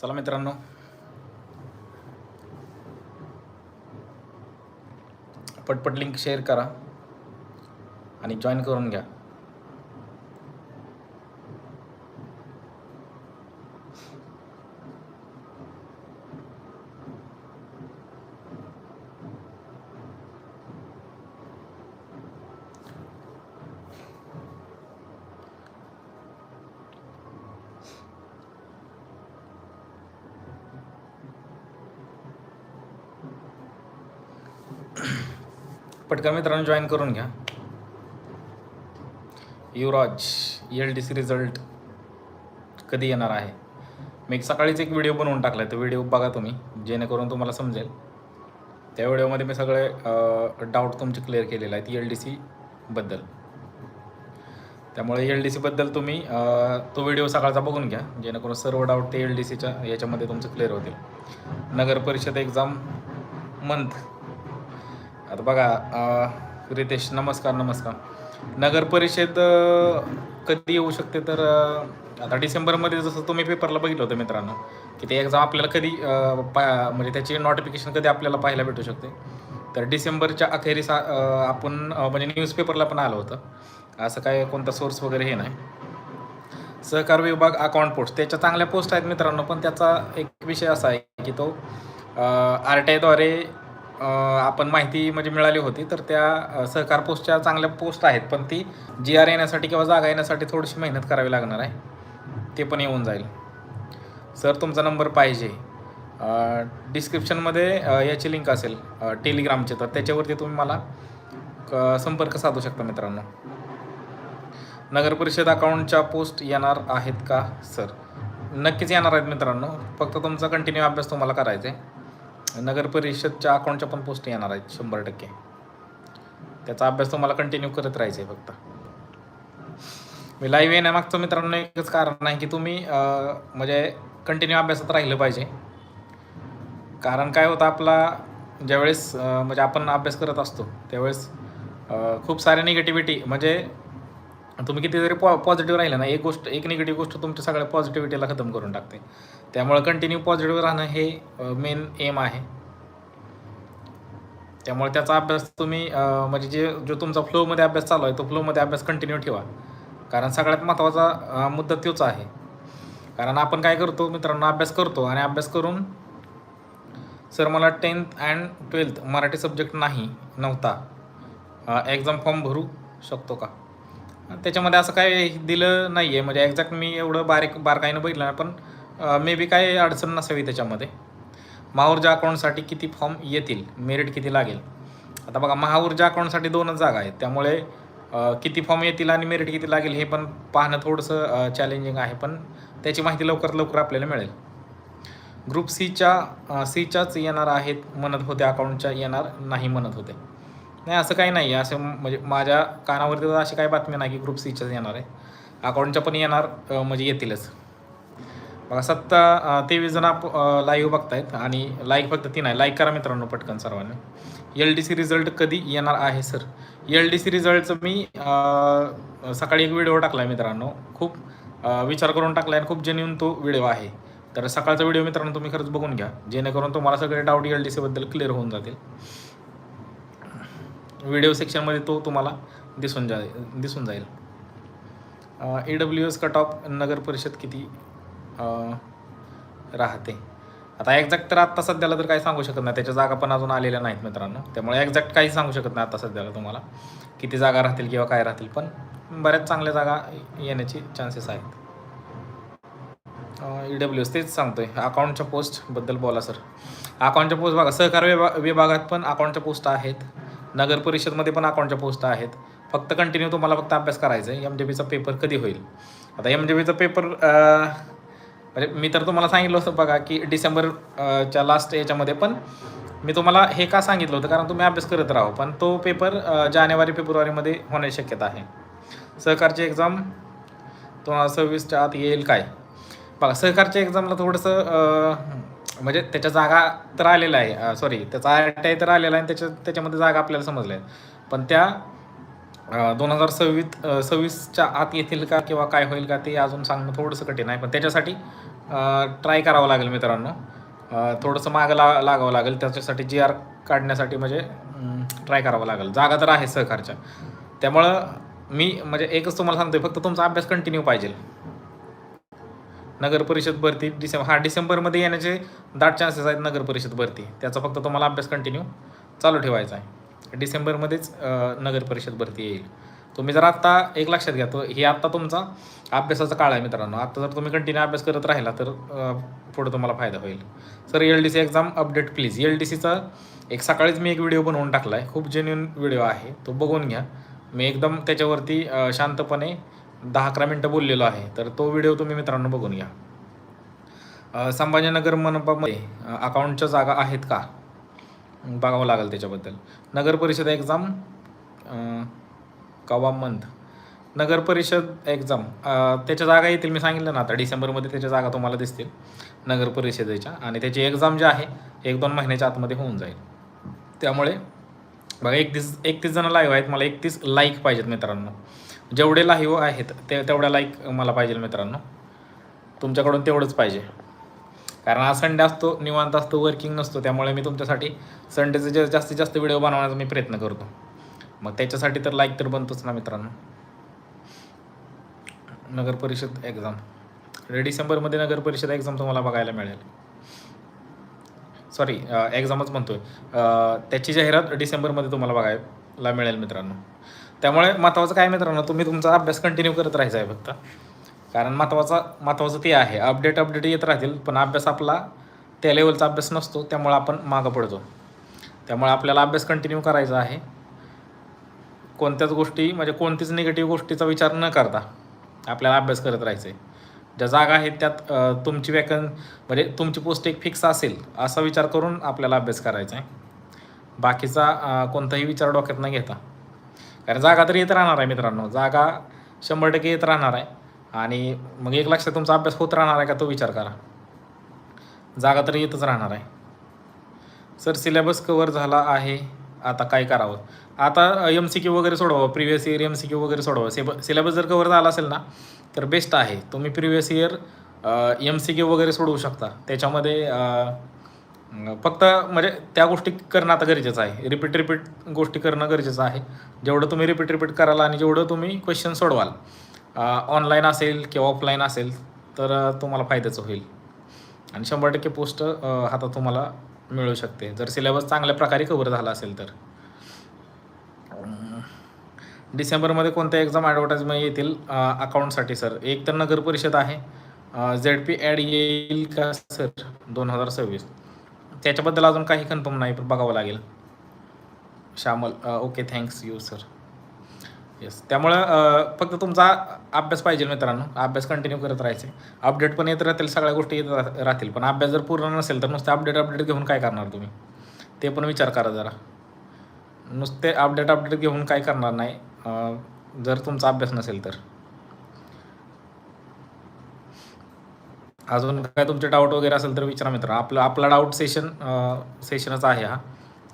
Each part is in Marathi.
चला मित्रांनो. पटपट लिंक शेअर करा आणि जॉईन करून घ्या. एका मित्रांनो जॉईन करून घ्या. Yuvraj L D C result कधी येणार आहे? मी एक सकाळीच एक व्हिडिओ बनवून टाकला आहे तो व्हिडिओ बघा तुम्ही जेणेकरून तुम्हाला समजेल. त्या व्हिडिओमध्ये मी सगळे डाऊट तुमचे क्लिअर केलेले आहेत एल डी सीबद्दल त्यामुळे एल डी सीबद्दल तुम्ही तो व्हिडिओ सकाळचा बघून घ्या जेणेकरून सर्व डाऊट ते एल डी सीच्या याच्यामध्ये तुमचं क्लिअर होतील. नगर परिषद एक्झाम मंथ आता बघा रितेश नमस्कार नमस्कार. नगर परिषद कधी येऊ शकते तर आता डिसेंबरमध्ये जसं तुम्ही पेपरला बघितलं होतं मित्रांनो की ते एक्झाम आपल्याला कधी पा म्हणजे त्याची नोटिफिकेशन कधी आपल्याला पाहायला भेटू शकते. तर डिसेंबरच्या अखेरीस आपण म्हणजे न्यूजपेपरला पण आलं होतं. असं काय कोणता सोर्स वगैरे हे नाही. सहकार विभाग अकाउंट पोस्ट त्याच्या चांगल्या पोस्ट आहेत मित्रांनो पण त्याचा एक विषय असा आहे की तो आर टी आयद्वारे आपण माहिती म्हणजे मिळाली होती तर त्या सहकार पोस्टच्या चांगल्या पोस्ट आहेत पण ती जी आर येण्यासाठी किंवा जागा येण्यासाठी थोडीशी मेहनत करावी लागणार आहे. ते पण येऊन जाईल. सर तुमचा नंबर पाहिजे. डिस्क्रिप्शनमध्ये याची लिंक असेल टेलिग्रामचे टेलिग्रामची. तर त्याच्यावरती तुम्ही मला क- संपर्क साधू शकता मित्रांनो. नगर परिषद अकाउंटच्या पोस्ट येणार आहेत का सर? नक्कीच येणार आहेत मित्रांनो. फक्त तुमचा कंटिन्यू अभ्यास तुम्हाला करायचा आहे. नगर परिषदच्या अकाउंटच्या पण पोस्ट येणार आहेत शंभर टक्के. त्याचा अभ्यास तुम्हाला कंटिन्यू करत राहायचा आहे फक्त. मी लाईव्ह येण्यामागचं मित्रांनो एकच कारण आहे की तुम्ही म्हणजे कंटिन्यू अभ्यासात राहिलं पाहिजे. कारण काय होतं आपला ज्यावेळेस म्हणजे आपण अभ्यास करत असतो त्यावेळेस खूप सारे निगेटिव्हिटी म्हणजे तुम्ही किती जरी पॉ पॉझिटिव्ह राहिलं ना एक गोष्ट एक निगेटिव्ह गोष्ट तुमच्या सगळ्या पॉझिटिव्हिटीला खतम करून टाकते. त्यामुळे कंटिन्यू पॉझिटिव्ह राहणं हे मेन एम आहे. त्यामुळे त्याचा अभ्यास तुम्ही म्हणजे जे जो तुमचा फ्लोमध्ये अभ्यास चालू आहे तो फ्लोमध्ये अभ्यास कंटिन्यू ठेवा. कारण सगळ्यात महत्त्वाचा मुद्दा तोच आहे. कारण आपण काय करतो मित्रांनो अभ्यास करतो आणि अभ्यास करून सर मला tenth and twelfth Marathi subject नाही नव्हता. एक्झाम फॉर्म भरू शकतो का? त्याच्यामध्ये असं काय दिलं नाही आहे म्हणजे एक्झॅक्ट मी एवढं बारीक बारकाईनं बघितलं नाही पण मे बी काय अडचण नसावी त्याच्यामध्ये. महाऊर्जा अकाउंटसाठी किती फॉर्म येतील? मेरिट किती लागेल? आता बघा महाऊर्जा अकाउंटसाठी दोनच जागा आहेत. त्यामुळे किती फॉर्म येतील आणि मेरिट किती लागेल हे पण पाहणं थोडंसं चॅलेंजिंग आहे पण त्याची माहिती लवकरात लवकर आपल्याला मिळेल. ग्रुप सीच्या सीच्याच येणार आहेत म्हणत होते अकाउंटच्या येणार नाही म्हणत होते. नाही असं काही नाही. आहे असं म्हणजे माझ्या कानावरती तर अशी काही बातमी नाही की ग्रुप सीच्याच येणार आहे. अकाउंटच्या पण येणार म्हणजे येतीलच. बघा सत्ता तेवीस जण आप लाईव्ह बघतायत आणि लाईक फक्त तीन आहे. लाईक करा मित्रांनो पटकन सर्वांनी. एल डी सी रिझल्ट कधी येणार आहे सर एल डी सी रिझल्टचं मी सकाळी एक व्हिडिओ टाकला आहे मित्रांनो. खूप विचार करून टाकला आहे आणि खूप जेन्युन तो व्हिडिओ आहे. तर सकाळचा व्हिडिओ मित्रांनो तुम्ही खरंच बघून घ्या. जेणेकरून तुम्हाला सगळे डाऊट एल डी सीबद्दल क्लिअर होऊन जातील. व्हिडिओ सेक्शनमध्ये तो तुम्हाला दिसून जा दिसून जाईल. E W S cut off नगर परिषद किती राहते? आता एक्झॅक्ट तर आत्ता सध्याला तर काही सांगू शकत नाही. त्याच्या जागा पण अजून आलेल्या नाहीत मित्रांनो. त्यामुळे एक्झॅक्ट काही सांगू शकत नाही आता सध्याला तुम्हाला. किती जागा राहतील किंवा काय राहतील पण बऱ्याच चांगल्या जागा येण्याची चान्सेस आहेत. ई डब्ल्यू एस तेच सांगतोय. अकाउंटच्या पोस्टबद्दल बोला सर अकाउंटच्या पोस्ट बघा. सहकार विभा विभागात पण अकाउंटच्या पोस्ट आहेत. नगर परिषदमध्ये पण अकाउंटच्या पोस्ट आहेत. फक्त कंटिन्यू तुम्हाला फक्त अभ्यास करायचा आहे. एम जे बीचा पेपर कधी होईल? आता एम जे बीचा पेपर म्हणजे मी तर तुम्हाला सांगितलं होतं बघा की डिसेंबरच्या लास्ट याच्यामध्ये पण मी तुम्हाला हे का सांगितलं होतं? कारण तुम्ही अभ्यास करत राहो हो. पण तो पेपर जानेवारी फेब्रुवारीमध्ये होण्याची शक्यता आहे. सहकारची एक्झाम दोन हजार सव्वीसच्या आत येईल काय? बघा सहकारच्या एक्झामला थोडंसं म्हणजे त्याच्या जागा तर आलेल्या आहे सॉरी त्याचा आय तर आलेला आहे आणि त्याच्या त्याच्यामध्ये जागा आपल्याला समजल्या आहेत. पण त्या दोन हजार सव्वीस सव्वीसच्या आत येतील का किंवा काय होईल का ते अजून सांगणं थोडंसं कठीण आहे. पण त्याच्यासाठी ट्राय करावं लागेल मित्रांनो. थोडंसं मागं ला लागावं लागेल. त्याच्यासाठी जी आर काढण्यासाठी म्हणजे ट्राय करावं लागेल. जागा तर आहे सहकारच्या त्यामुळं मी म्हणजे एकच तुम्हाला सांगतोय फक्त तुमचा अभ्यास कंटिन्यू पाहिजे. नगर परिषद भरती डिसेंबर हा डिसेंबरमध्ये येण्याचे दाट चान्सेस आहेत नगर परिषद भरती. त्याचा फक्त तुम्हाला अभ्यास कंटिन्यू चालू ठेवायचा आहे. डिसेंबरमध्येच नगर परिषद भरती येईल. तुम्ही जर आत्ता एक लक्षात घ्या तो हे आत्ता तुमचा अभ्यासाचा काळ आहे मित्रांनो. आत्ता जर तुम्ही कंटिन्यू अभ्यास करत राहिला तर पुढे तुम्हाला फायदा होईल. Sir L D C exam update please L D सीचा एक सकाळीच मी एक व्हिडिओ बनवून टाकला आहे खूप जेन्युन व्हिडिओ आहे. तो बघून घ्या. मी एकदम त्याच्यावरती शांतपणे दहा अकरा मिनटं बोललेलो आहे तर तो व्हिडिओ तुम्ही मित्रांनो बघून घ्या. संभाजीनगर मनपामध्ये अकाउंटच्या जागा आहेत का? बघावं लागेल त्याच्याबद्दल. नगर परिषद एक्झाम कवा मंथ? नगर परिषद एक्झाम त्याच्या जागा येतील मी सांगितलं ना आता डिसेंबरमध्ये त्याच्या जागा तुम्हाला दिसतील. नगर परिषदेच्या आणि त्याची एक्झाम जी आहे एक दोन महिन्याच्या आतमध्ये होऊन जाईल. त्यामुळे बघा एकतीस एकतीस जण लाईव्ह आहेत मला एकतीस लाईक पाहिजेत मित्रांनो. जेवढे लाईव्ह आहेत ते तेवढ्या लाईक मला पाहिजे मित्रांनो. तुमच्याकडून तेवढंच पाहिजे. कारण आज संडे असतो निवांत असतो वर्किंग नसतो त्यामुळे मी तुमच्यासाठी संडेचे जे जास्तीत जास्त व्हिडिओ बनवण्याचा मी प्रयत्न करतो. मग त्याच्यासाठी तर लाईक तर बनतोच ना मित्रांनो. नगर परिषद एक्झाम डिसेंबरमध्ये नगर परिषद एक्झाम तुम्हाला बघायला मिळेल. सॉरी एक्झामच म्हणतोय. त्याची जाहिरात डिसेंबरमध्ये तुम्हाला बघायला मिळेल मित्रांनो. त्यामुळे महत्त्वाचं काय मित्रांनो तुम्ही तुमचा अभ्यास कंटिन्यू करत राहायचा आहे फक्त. कारण महत्त्वाचा महत्त्वाचं ते आहे. अपडेट अपडेट येत राहतील पण अभ्यास आपला त्या लेवलचा अभ्यास नसतो त्यामुळे आपण मागं पडतो. त्यामुळे आपल्याला अभ्यास कंटिन्यू करायचा आहे. कोणत्याच गोष्टी म्हणजे कोणतीच निगेटिव्ह गोष्टीचा विचार न करता आपल्याला अभ्यास करत राहायचं आहे ज्या जागा आहेत त्यात तुमची वॅकन म्हणजे तुमची पोस्ट एक फिक्स असेल असा विचार करून आपल्याला अभ्यास करायचा आहे बाकीचा कोणताही विचार डोक्यात न घेता. कारण जागा तर येत राहणार आहे मित्रांनो. जागा शंभर टक्के येत राहणार आहे. आणि मग एक लक्षात तुमचा अभ्यास होत राहणार आहे का तो विचार करा. जागा तर येतच राहणार आहे. सर सिलेबस कवर झाला आहे. आता काय करावं? आता एम सी क्यू वगैरे सोडवा previous year M C Q वगैरे सोडवा सिब सिलेबस जर कवर झाला असेल ना तर बेस्ट आहे. तुम्ही previous year M C Q वगैरे सोडवू शकता. त्याच्यामध्ये फक्त म्हणजे त्या गोष्टी करणं आता गरजेचं आहे. रिपीट रिपीट गोष्टी करणं गरजेचं आहे. जेवढं तुम्ही रिपीट रिपीट कराल आणि जेवढं तुम्ही क्वेश्चन सोडवाल ऑनलाईन असेल किंवा ऑफलाईन असेल तर तुम्हाला फायद्याचं होईल. आणि शंभर टक्के पोस्ट आता तुम्हाला मिळू शकते. जर सिलेबस चांगल्या प्रकारे कव्हर झाला असेल तर. डिसेंबरमध्ये कोणत्या एक्झाम ॲडव्हर्टाईजमेंट येतील? अकाउंटसाठी सर एक तर नगर परिषद आहे. झेड पी ॲड येईल का सर दोन हजार सव्वीस. त्याच्याबद्दल अजून काही कन्फर्म नाही पण बघावं लागेल. Shyamal okay thanks you sir yes त्यामुळं फक्त तुमचा अभ्यास पाहिजे मित्रांनो. अभ्यास कंटिन्यू करत राहायचे. अपडेट पण येत राहतील सगळ्या गोष्टी येत राहतील. पण अभ्यास जर पूर्ण नसेल तर नुसते अपडेट अपडेट घेऊन काय करणार तुम्ही? ते पण विचार करा जरा. नुसते अपडेट अपडेट घेऊन काय करणार नाही. जर तुमचा अभ्यास नसेल तर. अजून काय तुमचे डाऊट वगैरे असेल तर विचारा मित्र. आपलं आपला डाऊट सेशन सेशनच आहे हा.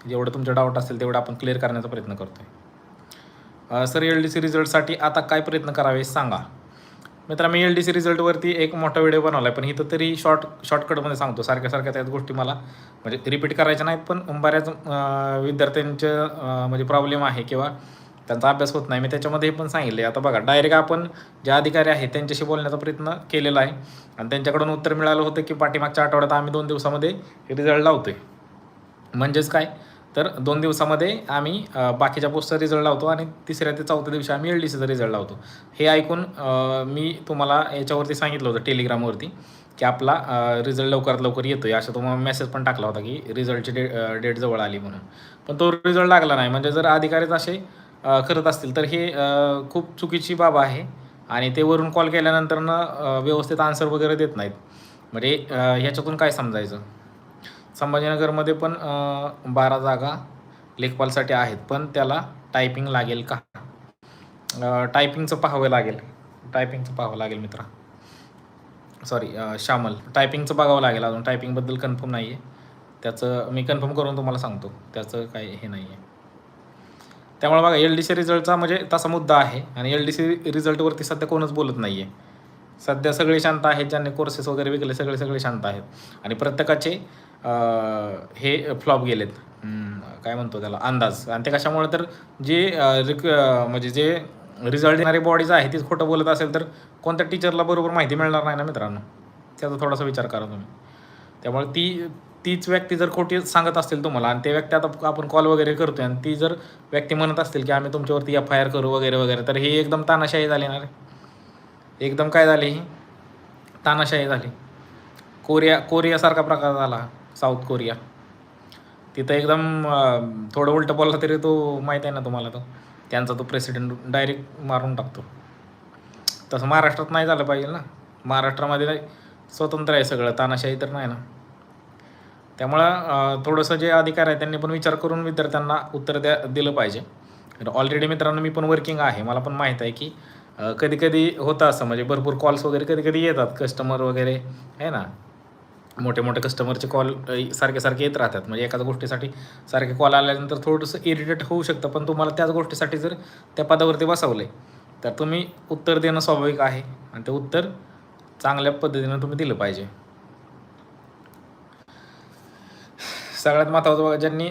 जेवढं तुमचे डाऊट असेल तेवढं आपण क्लिअर करण्याचा प्रयत्न करतोय. आहे सर एल डी सी रिझल्टसाठी आता काय प्रयत्न करावे सांगा. मित्रा मी एल डी सी रिझल्टवरती एक मोठा व्हिडिओ बनवला आहे पण इथं तरी शॉर्ट शॉर्टकटमध्ये सांगतो. सारख्या सारख्या त्याच गोष्टी मला म्हणजे रिपीट करायच्या नाहीत पण बऱ्याच विद्यार्थ्यांचे म्हणजे प्रॉब्लेम आहे किंवा त्यांचा अभ्यास होत नाही. मी त्याच्यामध्ये हे पण सांगितले आता बघा डायरेक्ट आपण जे अधिकारी आहेत त्यांच्याशी बोलण्याचा प्रयत्न केलेला आहे. आणि त्यांच्याकडून उत्तर मिळालं होतं की पाठीमागच्या आठवड्यात आम्ही दोन दिवसामध्ये रिझल्ट लावतोय. म्हणजेच काय? तर दोन दिवसामध्ये आम्ही बाकीच्या पोस्टचा रिझल्ट लावतो आणि तिसऱ्या ते चौथ्या दिवशी आम्ही एल डी सीचा रिझल्ट लावतो. हे ऐकून मी तुम्हाला याच्यावरती सांगितलं होतं टेलिग्रामवरती की आपला रिझल्ट लवकरात लवकर येतो आहे असं तुम्हाला मेसेज पण टाकला होता की रिझल्टची डे डेट जवळ आली म्हणून. पण तो रिझल्ट लागला नाही. म्हणजे जर अधिकारीच असे करत असतील. तर हे खूप चुकीची बाब आहे. आणि ते वरून कॉल केल्यानंतर व्यवस्थित आन्सर वगैरे देत नाहीत. म्हणजे ह्याच्यातून काय समजायचं? संभाजीनगरमध्ये पण बारा जागा लेखपालसाठी आहेत. पण त्याला टायपिंग लागेल का? टायपिंगचं पाहावं लागेल. टायपिंगचं पाहावं लागेल मित्रा. सॉरी श्यामल. टायपिंगचं बघावं लागेल अजून. टायपिंगबद्दल कन्फर्म नाही आहे त्याचं मी कन्फर्म करून तुम्हाला सांगतो. त्याचं काय हे नाही आहे त्यामुळे बघा एल डी सी रिझल्टचा म्हणजे तसा मुद्दा आहे. आणि एल डी सी रिझल्टवरती सध्या कोणच बोलत नाही आहे सध्या सगळे शांत आहेत ज्यांनी कोर्सेस वगैरे विकले सगळे सगळे शांत आहेत. आणि प्रत्येकाचे हे फ्लॉप गेलेत. काय म्हणतो त्याला? अंदाज. आणि ते कशामुळे तर जे रिक म्हणजे जे रिझल्ट देणारी बॉडीज आहे तीच खोटं बोलत असेल तर कोणत्या टीचरला बरोबर माहिती मिळणार नाही ना मित्रांनो? त्याचा थोडासा विचार करा तुम्ही. त्यामुळे ती तीच व्यक्ती जर खोटी सांगत असतील तुम्हाला आणि ते व्यक्ती आता आपण कॉल वगैरे करतोय आणि ती जर व्यक्ती म्हणत असतील की आम्ही तुमच्यावरती एफ आय आर करू वगैरे वगैरे तर ही एकदम तानाशाही झाली ना रे. एकदम काय झाली ही? तानाशाही झाली. कोरिया कोरियासारखा प्रकार झाला साऊथ कोरिया तिथं एकदम थोडं उलटं बोलला तरी तो माहीत आहे ना तुम्हाला तो. त्यांचा तो प्रेसिडेंट डायरेक्ट मारून टाकतो. तसं महाराष्ट्रात नाही झालं पाहिजे ना. महाराष्ट्रामध्ये स्वतंत्र आहे सगळं. तानाशाही तर नाही ना. त्यामुळं थोडंसं जे अधिकार आहे त्यांनी पण विचार करून विद्यार्थ्यांना उत्तर द्या दिलं पाहिजे. ऑलरेडी मित्रांनो मी पण वर्किंग आहे. मला पण माहीत आहे की कधी कधी होतं असं म्हणजे भरपूर कॉल्स वगैरे कधी कधी येतात. कस्टमर वगैरे आहे ना? मोठे मोठे कस्टमरचे कॉल सारखे सारखे येत राहतात. म्हणजे एखाद्या गोष्टीसाठी सारखे कॉल आल्यानंतर थोडंसं इरिटेट होऊ शकतं. पण तुम्हाला त्याच गोष्टीसाठी जर त्या पदावरती बसवलं तर तुम्ही उत्तर देणं स्वाभाविक आहे. आणि ते उत्तर चांगल्या पद्धतीनं तुम्ही दिलं पाहिजे. सगळ्यात महत्त्वाचं बघा ज्यांनी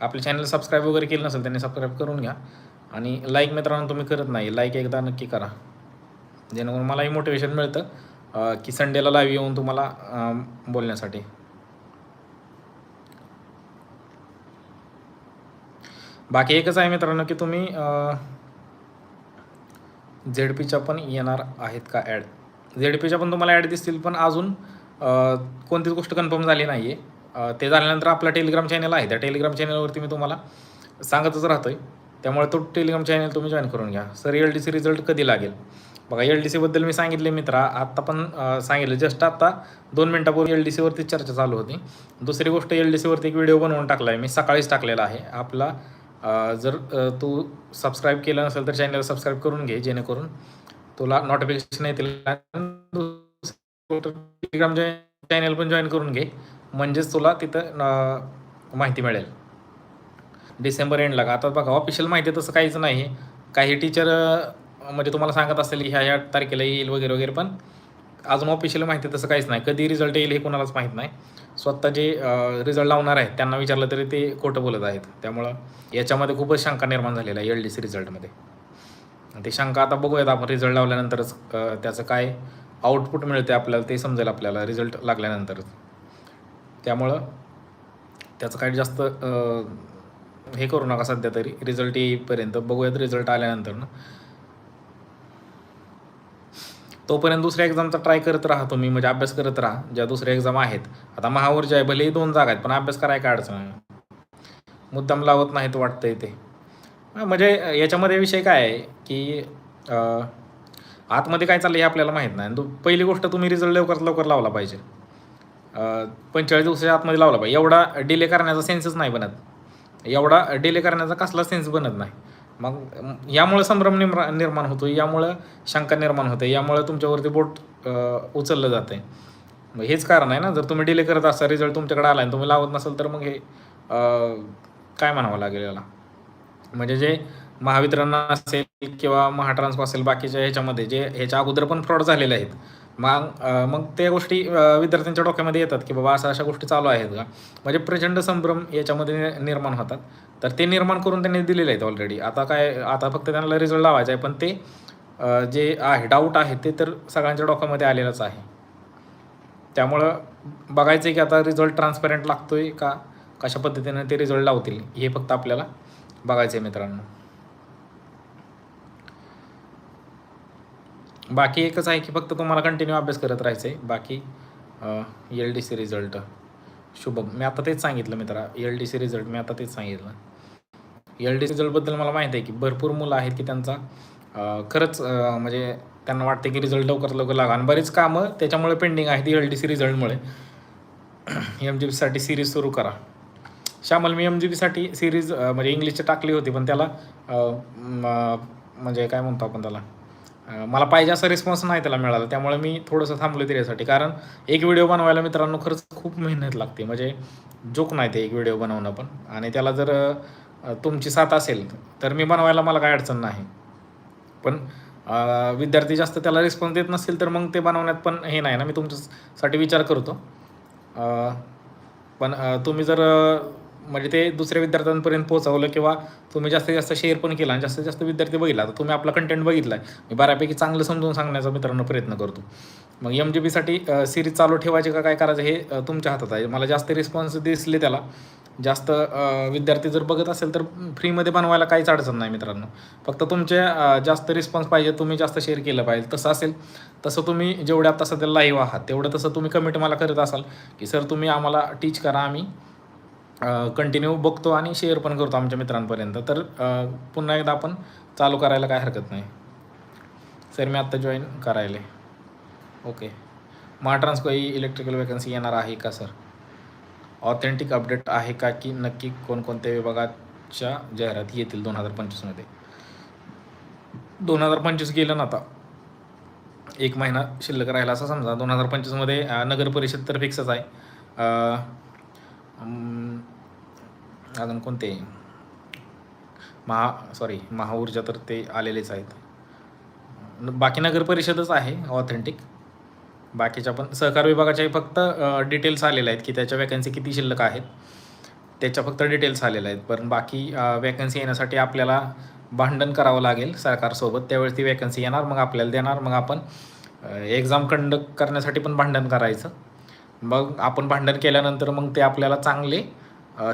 आपले चॅनल सबस्क्राईब वगैरे केलं नसेल त्यांनी सबस्क्राईब करून घ्या. आणि लाईक मित्रांनो तुम्ही करत नाही. लाईक एकदा नक्की करा. जेणेकरून मलाही मोटिवेशन मिळतं की संडेला लाईव्ह येऊन तुम्हाला बोलण्यासाठी. बाकी एकच आहे मित्रांनो की तुम्ही झेड पीच्या पण येणार आहेत का ॲड झेड पीच्या पण तुम्हाला ॲड दिसतील पण अजून कोणतीच गोष्ट कन्फर्म झाली नाही आहे ते झाल्यानंतर आपला टेलिग्राम चॅनल आहे. त्या टेलिग्राम चॅनलवरती मी तुम्हाला सांगतच राहतोय. त्यामुळे तो टेलिग्राम चॅनल तुम्ही जॉईन करून घ्या. Sir L D C result कधी लागेल? बघा एल डी सीबद्दल मी सांगितले मित्रा. आत्ता पण सांगितलं. जस्ट आत्ता दोन मिनटापूर्वी एल डी सीवरती चर्चा चालू होती. दुसरी गोष्ट एल डी सीवरती एक व्हिडिओ बनवून टाकला आहे मी सकाळीच टाकलेला आहे. आपला जर तू सबस्क्राईब केलं नसेल तर चॅनल सबस्क्राईब करून घे जेणेकरून तुला नोटिफिकेशन येतील. टेलिग्राम चॅनल पण जॉईन करून घे. म्हणजेच तुला तिथं माहिती मिळेल. डिसेंबर एंडला का आता बघा ऑफिशियल माहिती तसं काहीच नाही. काही टीचर म्हणजे तुम्हाला सांगत असेल की ह्या ह्या तारखेला येईल वगैरे वगैरे पण अजून ऑफिशियल माहिती तसं काहीच नाही. कधी रिझल्ट येईल हे कोणालाच माहीत नाही. स्वतः जे रिझल्ट लावणार आहेत त्यांना विचारलं तरी ते खोटं बोलत आहेत. त्यामुळं याच्यामध्ये खूपच शंका निर्माण झालेला आहे एल डी सी रिझल्टमध्ये ते शंका आता बघूयात आपण. रिझल्ट लावल्यानंतरच त्याचं काय आउटपुट मिळते आपल्याला ते समजेल आपल्याला रिझल्ट लागल्यानंतरच. त्यामुळं त्याचं काही जास्त हे करू नका सध्या तरी. रिझल्ट येईपर्यंत. बघूयात रिझल्ट आल्यानंतर ना. तोपर्यंत दुसऱ्या एक्झामचा ट्राय करत राहा तुम्ही. म्हणजे अभ्यास करत राहा. ज्या दुसऱ्या एक्झाम आहेत. आता महावर्ज आहे भलेही दोन जागा आहेत. पण अभ्यास करायला काय अडचण आहे? मुद्दाम लावत नाहीत वाटतंय ते. म्हणजे याच्यामध्ये विषय काय आहे की आतमध्ये काय चाललं हे आपल्याला माहीत नाही. आणि पहिली गोष्ट तुम्ही रिझल्ट लवकरात लवकर लावला पाहिजे. पंचेचाळीस दिवसाच्या आतमध्ये लावला पाहिजे. एवढा डिले करण्याचा सेन्सच नाही बनत. एवढा डिले करण्याचा कसला सेन्स बनत नाही. मग यामुळं संभ्रम निर्मा निर्माण होतो यामुळं शंका निर्माण होते. यामुळं तुमच्यावरती बोट उचललं जातं आहे मग हेच कारण आहे ना. जर तुम्ही डिले करत असाल रिझल्ट तुमच्याकडे आला आणि तुम्ही लावत नसाल तर मग हे काय म्हणावं लागेल याला? म्हणजे जे महावितरण असेल किंवा महाट्रान्सफर असेल बाकीच्या ह्याच्यामध्ये जे ह्याच्या अगोदर पण फ्रॉड झालेले आहेत मग मग त्या गोष्टी विद्यार्थ्यांच्या डोक्यामध्ये येतात की बाबा अशा अशा गोष्टी चालू आहेत का? म्हणजे प्रचंड संभ्रम याच्यामध्ये नि- निर्माण होतात. तर ते निर्माण करून त्यांनी दिलेले आहेत ऑलरेडी आता काय आता फक्त त्यांना रिझल्ट लावायचा आहे पण ते जे आहे डाऊट आहे ते तर सगळ्यांच्या डोक्यामध्ये आलेलंच आहे. त्यामुळं बघायचं आहे की आता रिझल्ट ट्रान्सपरंट लागतोय का? कशा पद्धतीने ते रिझल्ट लावतील? हे फक्त आपल्याला बघायचं आहे मित्रांनो. बाकी एकच आहे की फक्त तुम्हाला कंटिन्यू अभ्यास करत राहायचं आहे बाकी L D C result Shubham मी आता तेच सांगितलं मित्रा. एल डी सी रिझल्ट मी आता तेच सांगितलं. एल डी सी रिझल्टबद्दल मला माहीत आहे की भरपूर मुलं आहेत की त्यांचा खरंच म्हणजे त्यांना वाटते की रिझल्ट लवकर लवकर लागा. आणि बरीच कामं त्याच्यामुळे पेंडिंग आहेत एल डी सी रिझल्टमुळे एम जी बीसाठी सिरीज सुरू करा. श्यामल मी एम जी बीसाठी सिरीज म्हणजे इंग्लिशची टाकली होती पण त्याला म्हणजे काय म्हणतो आपण त्याला? मला पाहिजे असा रिस्पॉन्स नाही त्याला मिळाला. त्यामुळे मी थोडंसं थांबलो त्याच्यासाठी. कारण एक व्हिडिओ बनवायला मित्रांनो खरंच खूप मेहनत लागते. म्हणजे जोक नाही ते एक व्हिडिओ बनवणं पण. आणि त्याला जर तुमची साथ असेल तर मी बनवायला मला काय अडचण नाही. पण विद्यार्थी जास्त त्याला रिस्पॉन्स देत नसतील तर मग ते बनवण्यात पण हे नाही ना. मी तुमच्यासाठी विचार करतो. पण तुम्ही जर म्हणजे ते दुसऱ्या विद्यार्थ्यांपर्यंत पोहोचवलं किंवा तुम्ही जास्तीत जास्त शेअर पण केला आणि जास्तीत जास्त विद्यार्थी बघितला तर तुम्ही आपला कंटेंट बघितला आहे मी बऱ्यापैकी चांगलं समजून सांगण्याचा मित्रांनो प्रयत्न करतो. मग एम जी बीसाठी सिरीज चालू ठेवायची का काय करायचं हे तुमच्या हातात आहे. मला जास्त रिस्पॉन्स दिसले त्याला. जास्त विद्यार्थी जर बघत असेल तर फ्रीमध्ये बनवायला काहीच अडचण नाही मित्रांनो. फक्त तुमचे जास्त रिस्पॉन्स पाहिजे तुम्ही जास्त शेअर केलं पाहिजे. तसं असेल तसं तुम्ही जेवढ्या आता सध्या लाईव्ह आहात तेवढं तसं तुम्ही कमेंट मला करत असाल की सर तुम्ही आम्हाला टीच करा आम्ही. कंटिन्यू बघतो आणि शेअर पण करतो आमच्या मित्रांपर्यंत. तर पुन्हा एकदा आपण चालू करायला काय हरकत नाही. सर मी आत्ता जॉईन करायला. ओके महाट्रान्स काही इलेक्ट्रिकल वॅकन्सी येणार आहे का सर ऑथेंटिक अपडेट आहे का की नक्की कोणकोणत्या विभागाच्या जाहिराती येतील दोन हजार पंचवीसमध्ये दोन हजार पंचवीस गेलं ना आता. एक महिना शिल्लक राहिला असं समजा. दोन हजार पंचवीसमध्ये नगर परिषद तर फिक्सच आहे. अजून कोणते? महा सॉरी महाऊर्जा तर ते आलेलेच आहेत. बाकी नगर परिषदच आहे ऑथेंटिक बाकीच्या पण सहकार विभागाच्याही फक्त डिटेल्स आलेले आहेत की त्याच्या वॅकन्सी किती शिल्लक आहेत. त्याच्या फक्त डिटेल्स आलेल्या आहेत पण बाकी वॅकन्सी येण्यासाठी आपल्याला भांडण करावं लागेल सरकारसोबत. त्यावेळेस ती वॅकन्सी येणार मग आपल्याला देणार मग आपण एक्झाम कंडक्ट करण्यासाठी पण भांडण करायचं. मग आपण भांडण केल्यानंतर मग ते आपल्याला चांगले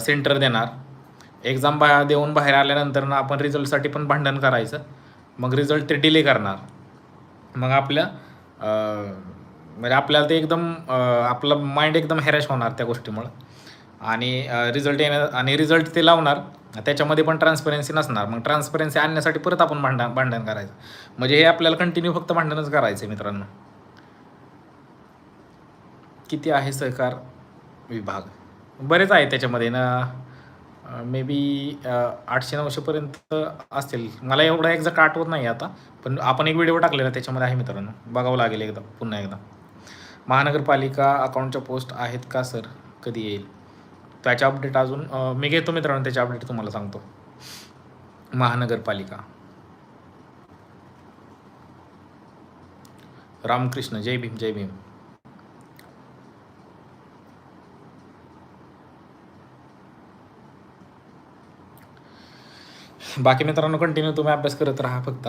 सेंटर देणार. एक्झाम बा देऊन बाहेर आल्यानंतर ना आपण रिझल्टसाठी पण भांडण करायचं. मग रिझल्ट ते डिले करणार. मग आपल्या म्हणजे आपल्याला ते एकदम आपलं माइंड एकदम हॅरॅश होणार त्या गोष्टीमुळं. आणि रिझल्ट येण्या आणि रिझल्ट ते लावणार. त्याच्यामध्ये पण ट्रान्सपरन्सी नसणार. मग ट्रान्सपरन्सी आणण्यासाठी परत आपण भांडण भांडण करायचं. म्हणजे हे आपल्याला कंटिन्यू फक्त भांडणच करायचं आहे मित्रांनो. किती आहे सहकार विभाग? बरेच आहे त्याच्यामध्ये ना मे बी आठशे नऊशेपर्यंत असतील. मला एवढं एक्झॅक्ट आठवत नाही आता पण आपण एक व्हिडिओ टाकलेला त्याच्यामध्ये आहे मित्रांनो. बघावं लागेल एकदा पुन्हा एकदा. महानगरपालिका अकाउंटच्या पोस्ट आहेत का सर कधी येईल? त्याच्या अपडेट अजून मी घेतो मित्रांनो त्याचे अपडेट तुम्हाला सांगतो. महानगरपालिका. रामकृष्ण जय भीम जय भीम. बाकी मित्रांनो कंटिन्यू तुम्ही अभ्यास करत राहा फक्त.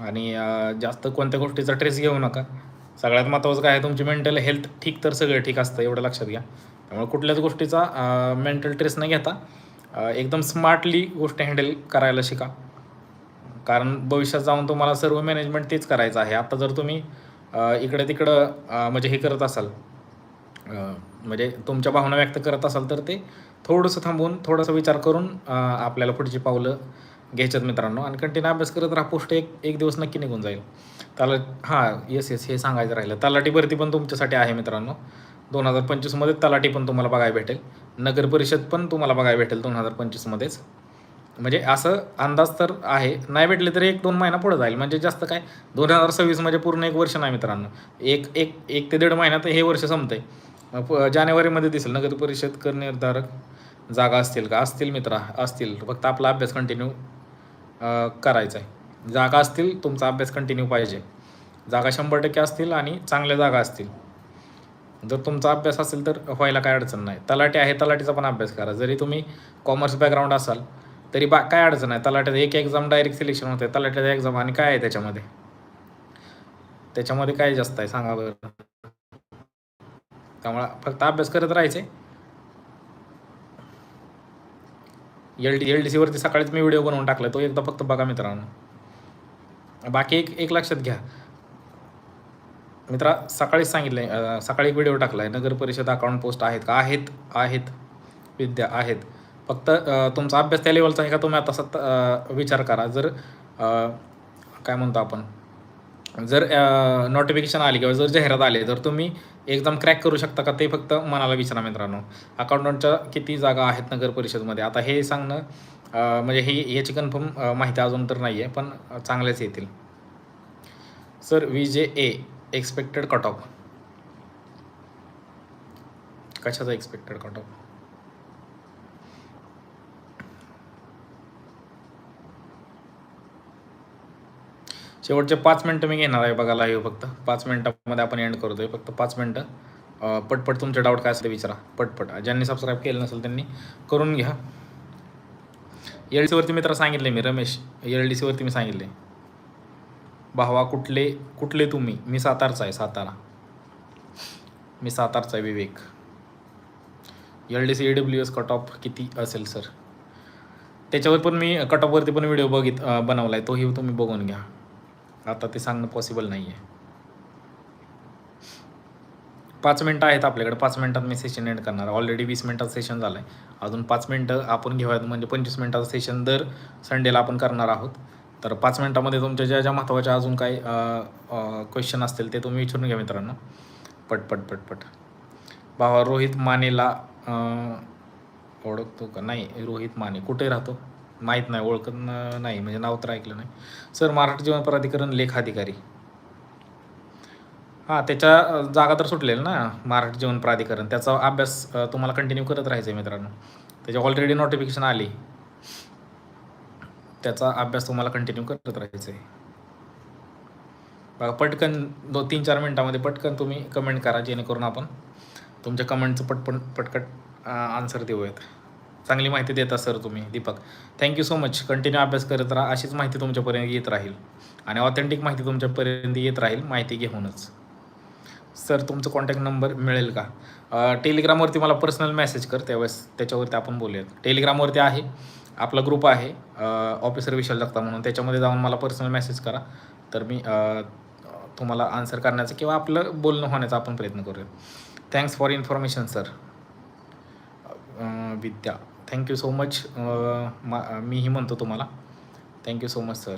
आणि जास्त कोणत्या गोष्टीचा ट्रेस घेऊ नका. सगळ्यात महत्त्वाचं काय आहे तुमची मेंटल हेल्थ ठीक तर सगळं ठीक असतं एवढं लक्षात घ्या. त्यामुळे कुठल्याच गोष्टीचा मेंटल ट्रेस न घेता एकदम स्मार्टली गोष्टी हँडल करायला शिका. कारण भविष्यात जाऊन तुम्हाला सर्व मॅनेजमेंट तेच करायचं आहे. आता जर तुम्ही इकडे तिकडं म्हणजे हे करत असाल म्हणजे तुमच्या भावना व्यक्त करत असाल तर ते थोडंसं थांबून थोडासा विचार करून आपल्याला पुढची पावलं घ्यायच्यात मित्रांनो. आणि कंटिन्यू अभ्यास करत राहा पोस्ट एक एक दिवस नक्की निघून जाईल. त्याला हां येस येस हे सांगायचं राहिलं. तलाठी भरती पण तुमच्यासाठी आहे मित्रांनो. दोन हजार पंचवीसमध्ये तलाठी पण तुम्हाला बघायला भेटेल. नगर परिषद पण तुम्हाला बघायला भेटेल दोन हजार पंचवीसमध्येच म्हणजे असं अंदाज तर आहे. नाही भेटले तरी एक दोन महिना पुढे जाईल. म्हणजे जास्त काय? दोन हजार सव्वीस म्हणजे पूर्ण एक वर्ष नाही मित्रांनो. एक एक एक ते दीड महिन्यात हे वर्ष संपतंय. आहे जानेवारीमध्ये दिसेल. नगर परिषद कर निर्धारक जागा असतील का? असतील मित्रा असतील. फक्त आपला अभ्यास कंटिन्यू करायचा आहे जागा असतील तुमचा अभ्यास कंटिन्यू पाहिजे. जागा शंभर टक्के असतील आणि चांगल्या जागा असतील. जर तुमचा अभ्यास असेल तर व्हायला काय अडचण नाही. तलाठी आहे तलाठीचा पण अभ्यास करा. जरी तुम्ही कॉमर्स बॅकग्राऊंड असाल तरी बा काय अडचण आहे तलाट्यात एक एक्झाम डायरेक्ट सिलेक्शन होते. तलाट्याचा एक्झाम आणि काय आहे त्याच्यामध्ये? त्याच्यामध्ये काय जास्त आहे? सांगा बरं. त्यामुळं फक्त अभ्यास करत राहायचे. एल डी एल डी सीवरती सकाळीच मी व्हिडिओ बनवून टाकला तो एकदा फक्त बघा मित्रांनो. बाकी एक एक लक्षात घ्या. मित्रा सकाळीच सांगितलं आहे सकाळी एक व्हिडिओ टाकला आहे नगर परिषद अकाउंट पोस्ट आहेत का? आहेत आहेत. विद्या आहेत. फक्त तुमचा अभ्यास त्या लेवलचा आहे का? तुम्ही आता सत विचार करा. जर काय म्हणतो आपण? जर नोटिफिकेशन आली किंवा जर जाहिरात आले तर तुम्ही एकदम क्रॅक करू शकता का? ते फक्त मनाला विचारा मित्रांनो. अकाउंटंटच्या किती जागा आहेत नगर परिषदमध्ये? आता हे सांगणं म्हणजे हे याची कन्फर्म माहिती अजून तर नाही आहे पण चांगल्याच येतील. Sir V J A expected cut off कशाचा एक्सपेक्टेड कट ऑफ शेवटचे पाच मिनटं मी घेणार आहे बघा लाईव्ह फक्त. पाच मिनटामध्ये आपण एंड करतोय. फक्त पाच मिनटं. पटपट तुमचे डाऊट काय असते विचारा. पटपट. ज्यांनी सबस्क्राईब केलं नसेल त्यांनी करून घ्या. एल डी सीवरती मित्र सांगितले मी रमेश. एल डी सीवरती मी सांगितले. भावा कुठले कुठले तुम्ही? मी सातारचा आहे सातारा. मी सातारचा आहे Vivek. L D C A W S cut off किती असेल सर त्याच्यावर पण मी कट ऑफवरती पण व्हिडिओ बघित बनवला आहे तोही तुम्ही बघून घ्या. आता ते सांगणं पॉसिबल नाही आहे पाच मिनटं आहेत आपल्याकडे. पाच मिनटात मी सेशन एंड करणार. ऑलरेडी वीस मिनटाचं सेशन झालं आहे अजून पाच मिनटं आपण घेऊयात. म्हणजे पंचवीस मिनटाचं सेशन दर संडेला आपण करणार आहोत. तर पाच मिनटामध्ये तुमच्या ज्या ज्या महत्त्वाच्या अजून काही क्वेश्चन असतील ते तुम्ही विचारून घ्या मित्रांनो. पटपट पटपट भावा रोहित मानेला ओळखतो का? नाही रोहित माने. कुठे राहतो? माहीत नाही ओळखत नाही म्हणजे नाव तर ऐकलं नाही. सर महाराष्ट्र जीवन प्राधिकरण लेख अधिकारी. हां त्याच्या जागा तर सुटलेलं ना महाराष्ट्र जीवन प्राधिकरण. त्याचा अभ्यास तुम्हाला कंटिन्यू करत राहायचं आहे मित्रांनो. त्याची ऑलरेडी नोटिफिकेशन आली. त्याचा अभ्यास तुम्हाला कंटिन्यू करत राहायचं आहे बघा पटकन दो तीन चार मिनटामध्ये पटकन तुम्ही कमेंट करा जेणेकरून आपण तुमच्या कमेंटचं पटपट पटकट आन्सर देऊयात. चांगली माहिती देता सर तुम्ही Deepak. Thank you so much continue अभ्यास करत राहा. अशीच माहिती तुमच्यापर्यंत येत राहील. आणि ऑथेंटिक माहिती तुमच्यापर्यंत येत राहील माहिती घेऊनच. सर तुमचं कॉन्टॅक्ट नंबर मिळेल का? टेलिग्रामवरती मला पर्सनल मेसेज कर. त्यावेळेस त्याच्यावरती आपण बोलूयात. टेलिग्रामवरती आहे. आपला ग्रुप आहे. ऑफिसर विशाल जगता म्हणून. त्याच्यामध्ये जाऊन मला पर्सनल मेसेज करा. तर मी तुम्हाला आन्सर करण्याचा किंवा आपलं बोलणं होण्याचा आपण प्रयत्न करूया thanks for information sir Vidya. Thank you so much मा मीही म्हणतो तुम्हाला. Thank you so much sir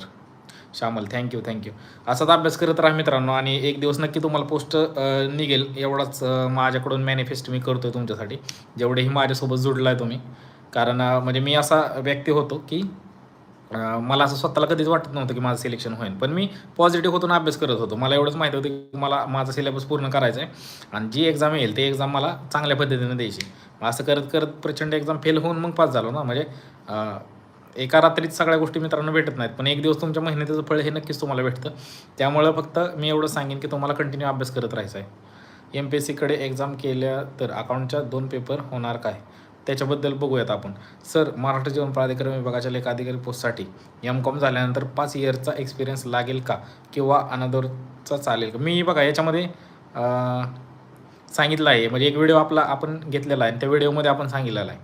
Shyamal thank you thank you असाच अभ्यास करत राहा मित्रांनो आणि एक दिवस नक्की तुम्हाला पोस्ट निघेल. एवढाच माझ्याकडून मॅनिफेस्ट मी करतो आहे तुमच्यासाठी. जेवढेही माझ्यासोबत जुडला आहे तुम्ही. कारण म्हणजे मी असा व्यक्ती होतो की मला असं स्वतःला कधीच वाटत नव्हतं की माझं सिलेक्शन होईल पण मी पॉझिटिव्ह होतो अभ्यास करत होतो. मला एवढंच माहिती होतं की मला माझा सिलेबस पूर्ण करायचा आहे आणि जी एक्झाम येईल ती एक्झाम मला चांगल्या पद्धतीने द्यायची. मग असं करत करत प्रचंड एक्झाम फेल होऊन मग पास झालो ना. म्हणजे एका रात्रीत सगळ्या गोष्टी मित्रांनो भेटत नाहीत. पण एक दिवस तुमच्या मेहनतीचं फळ हे नक्कीच तुम्हाला भेटतं. त्यामुळं फक्त मी एवढं सांगेन की तुम्हाला कंटिन्यू अभ्यास करत राहायचा आहे. एम पी एस सीकडे एक्झाम केल्या तर अकाउंटच्या दोन पेपर होणार काय? त्याच्याबद्दल बघूयात आपण. सर महाराष्ट्र जीवन प्राधिकरण विभागाच्या लेखाधिकारी पोस्टसाठी एम कॉम झाल्यानंतर पाच इयरचा एक्सपिरियन्स लागेल का? किंवा अनदरचा चालेल का? मी बघा याच्यामध्ये सांगितलं आहे. म्हणजे एक व्हिडिओ आपला आपण घेतलेला आहे आणि त्या व्हिडिओमध्ये आपण सांगितलेला आहे.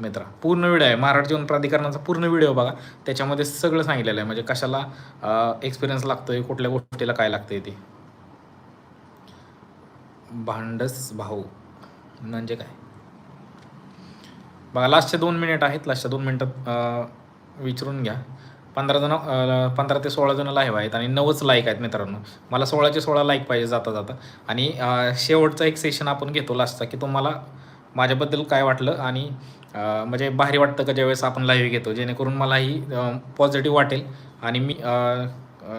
मित्रा पूर्ण व्हिडिओ आहे. महाराष्ट्र जीवन प्राधिकरणाचा पूर्ण व्हिडिओ बघा. त्याच्यामध्ये सगळं सांगितलेलं आहे. म्हणजे कशाला एक्सपिरियन्स लागतोय कुठल्या गोष्टीला काय लागतंय ते. भांडस भाऊ. म्हणजे काय? बघा लास्टचे दोन मिनिट आहेत. लास्टच्या दोन मिनिटात विचारून घ्या. पंधरा जण पंधरा ते सोळा जण लाईव्ह आहेत आणि नवच लाईक आहेत मित्रांनो. मला सोळाचे सोळा लाईक पाहिजे जाता जाता. आणि शेवटचा एक सेशन आपण घेतो लास्टचा की तुम्हाला माझ्याबद्दल काय वाटलं आणि म्हणजे भारी वाटतं का ज्यावेळेस आपण लाईव्ह घेतो जेणेकरून मलाही पॉझिटिव्ह वाटेल आणि मी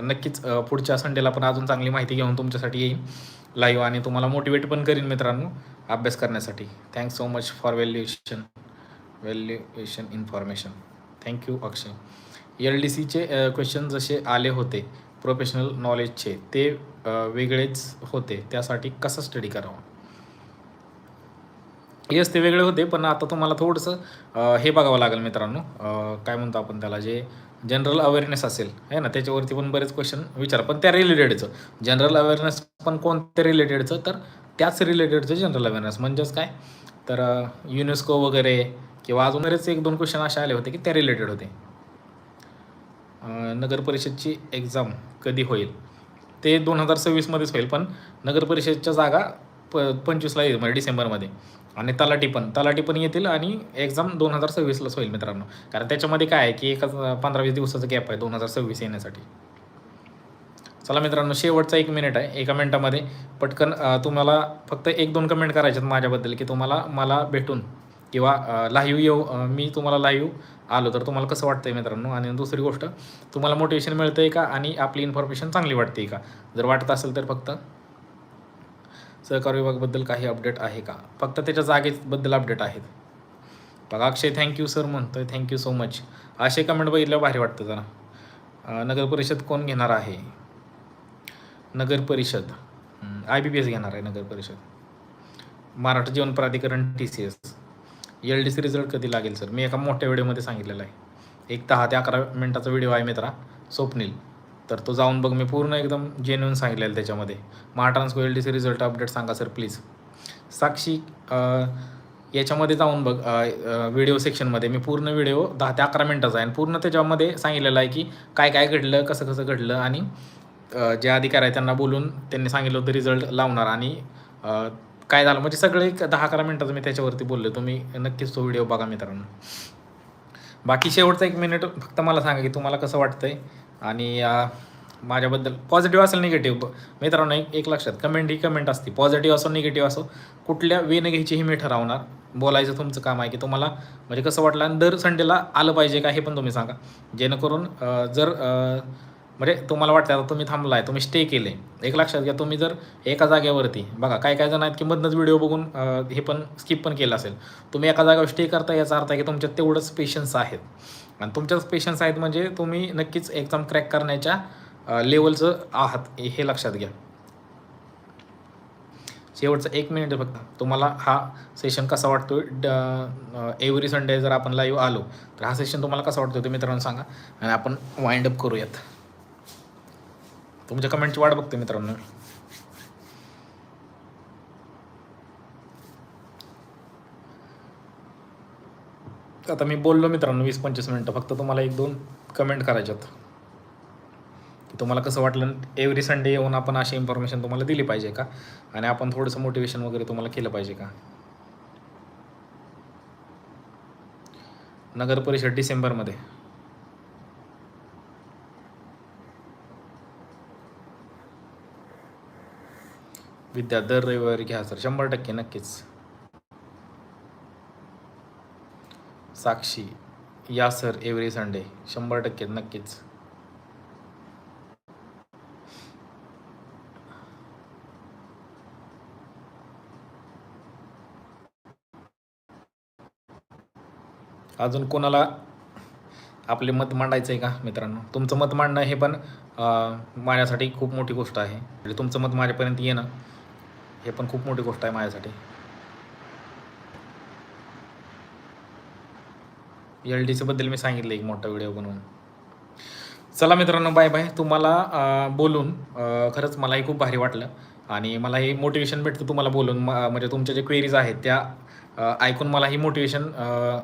नक्कीच पुढच्या संडेला पण अजून चांगली माहिती घेऊन तुमच्यासाठी येईन लाईव्ह आणि तुम्हाला मोटिवेट पण करीन मित्रांनो अभ्यास करण्यासाठी. Thanks so much for valuation valuation information thank you Akshay L D सीचे क्वेश्चन जसे आले होते प्रोफेशनल नॉलेजचे ते वेगळेच होते. त्यासाठी कसं स्टडी करावं? येस ते वेगळे होते पण आता तुम्हाला थोडंसं हे बघावं लागेल मित्रांनो. काय म्हणतो आपण त्याला जे जनरल अवेअरनेस असेल आहे ना? त्याच्यावरती पण बरेच क्वेश्चन विचार. पण त्या रिलेटेडचं जनरल अवेअरनेस पण कोणत्या रिलेटेडचं तर त्याच रिलेटेडचं जनरल अवेअरनेस म्हणजेच काय? तर युनेस्को वगैरे किंवा अजून बरेच एक दोन क्वेश्चन असे आले होते की त्या रिलेटेड होते. नगरपरिषदची एक्झाम कधी होईल? ते दोन हजार सव्वीसमध्येच होईल पण नगरपरिषदच्या जागा प पंचवीसला येईल म्हणजे डिसेंबरमध्ये. आणि तलाठी पण तलाठी पण येतील आणि एक्झाम दोन हजार सव्वीसलाच होईल मित्रांनो. कारण त्याच्यामध्ये काय आहे की एका पंधरा वीस दिवसाचा गॅप आहे दोन हजार सव्वीस येण्यासाठी. चला मित्रांनो शेवटचा एक मिनिट आहे एका मिनिटामध्ये. पटकन तुम्हाला फक्त एक दोन कमेंट करायच्यात आहेत माझ्याबद्दल की तुम्हाला मला भेटून. किंवा लाईव्ह येऊ मी तुम्हाला लाईव्ह आलो तर तुम्हाला कसं वाटतंय मित्रांनो? आणि दुसरी गोष्ट तुम्हाला मोटिवेशन मिळतं आहे का? आणि आपली इन्फॉर्मेशन चांगली वाटते का? जर वाटत असेल तर फक्त सहकार विभागाबद्दल काही अपडेट आहे का? फक्त त्याच्या जागेबद्दल अपडेट आहेत. बघा अक्षय थँक्यू सर म्हणतोय. थँक्यू सो मच असे कमेंट बघितल्यावर भारी वाटतं जरा. नगर परिषद कोण घेणार आहे? नगर परिषद. आय बी पी एस घेणार आहे नगर परिषद. Maharashtra Jeevan Pradhikaran T C S L D C result कधी लागेल सर? मी एका मोठ्या व्हिडिओमध्ये सांगितलेलं आहे. एक दहा ते अकरा मिनटाचा व्हिडिओ आहे मित्रा स्वप्नील. तर तो जाऊन बघ मी पूर्ण एकदम जेन्युन सांगितलेलं त्याच्यामध्ये. Mahatransco L D C result update सांगा सर प्लीज. साक्षी याच्यामध्ये जाऊन बघ व्हिडिओ सेक्शनमध्ये. मी पूर्ण व्हिडिओ दहा ते अकरा मिनटाचा आहे आणि पूर्ण त्याच्यामध्ये सांगितलेलं आहे की काय काय घडलं कसं कसं घडलं आणि जे अधिकार आहे त्यांना बोलून त्यांनी सांगितलं होतं रिझल्ट लावणार आणि काय झालं? म्हणजे सगळे एक दहा अकरा मिनटाचं मी त्याच्यावरती बोललो तुम्ही नक्कीच तो व्हिडिओ बघा मित्रांनो. बाकी शेवटचा एक मिनिट फक्त मला सांगा की तुम्हाला कसं वाटतंय? आणि माझ्याबद्दल पॉझिटिव्ह असेल निगेटिव्ह? मित्रांनो एक एक लक्षात. कमेंट ही कमेंट असते. पॉझिटिव्ह असो निगेटिव्ह असो कुठल्या वेन घ्यायची ही मी ठरवणार. बोलायचं तुमचं काम आहे की तुम्हाला म्हणजे कसं वाटलं? आणि दर संडेला आलं पाहिजे का हे पण तुम्ही सांगा. जेणेकरून जर म्हणजे तुम्हाला वाटतं आता तुम्ही थांबलाय तुम्ही स्टे केले. एक लक्षात घ्या तुम्ही जर एका जागेवरती बघा काय काय जण आहेत की मधनंच व्हिडिओ बघून हे पण स्किप पण केलं असेल. तुम्ही एका जागेवर स्टे करता याचा अर्थ आहे की तुमच्यात तेवढंच पेशन्स आहेत. आणि तुमच्याच पेशन्स आहेत म्हणजे तुम्ही नक्कीच एक्झाम क्रॅक करण्याच्या लेवलचं आहात हे लक्षात घ्या. शेवटचं एक मिनिट आहे फक्त. तुम्हाला हा सेशन कसा वाटतो एव्हरी संडे जर आपण लाईव्ह आलो तर हा सेशन तुम्हाला कसा वाटतो ते मित्रांनो सांगा. आणि आपण वाइंड अप करूयात. तुमच्या कमेंटची वाट बघते मित्रांनो. आता मी बोललो मित्रांनो वीस पंचवीस मिनटं. फक्त तुम्हाला एक दोन कमेंट करायच्यात. की तुम्हाला कसं वाटलं एव्हरी संडे येऊन आपण अशी इन्फॉर्मेशन तुम्हाला दिली पाहिजे का? आणि आपण थोडंसं मोटिवेशन वगैरे तुम्हाला केलं पाहिजे का? नगर परिषद डिसेंबरमध्ये. विद्या दर रविवारी घ्या सर. शंभर टक्के नक्कीच. साक्षी या सर एव्हरी संडे. शंभर टक्के नक्कीच. अजून कोणाला आपले मत मांडायचं आहे का मित्रांनो? तुमचं मत मांडणं हे पण माझ्यासाठी खूप मोठी गोष्ट आहे. म्हणजे तुमचं मत माझ्यापर्यंत येणं. हे पण खूप मोठी गोष्ट आहे माझ्यासाठी. एल डीसीबद्दल मी सांगितलं एक मोठा व्हिडिओ बनवून. चला मित्रांनो बाय बाय तुम्हाला बोलून खरंच मलाही खूप भारी वाटलं. आणि मलाही मोटिवेशन भेटतं तुम्हाला बोलून. म- म्हणजे तुमच्या जे क्वेरीज आहेत त्या ऐकून ऐकून मलाही मोटिवेशन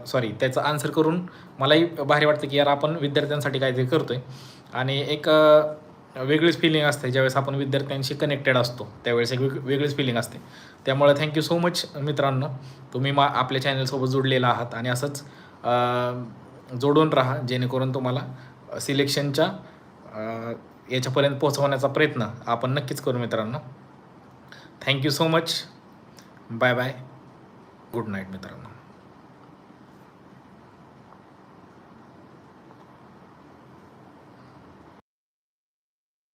सॉरी त्याचं आन्सर करून मलाही भारी वाटतं की यार आपण विद्यार्थ्यांसाठी काहीतरी करतो आहे आणि एक वेगळीच फिलिंग असते. ज्यावेळेस आपण विद्यार्थ्यांशी कनेक्टेड असतो त्यावेळेस एक वेग वेगळीच फिलिंग असते. त्यामुळे थँक्यू सो मच मित्रांनो. तुम्ही मा आपल्या चॅनलसोबत जोडलेला आहात आणि असंच जोडून राहा जेणेकरून तुम्हाला सिलेक्शनच्या याच्यापर्यंत पोहोचवण्याचा प्रयत्न आपण नक्कीच करू मित्रांनो. Thank you so much bye bye good night मित्रांनो.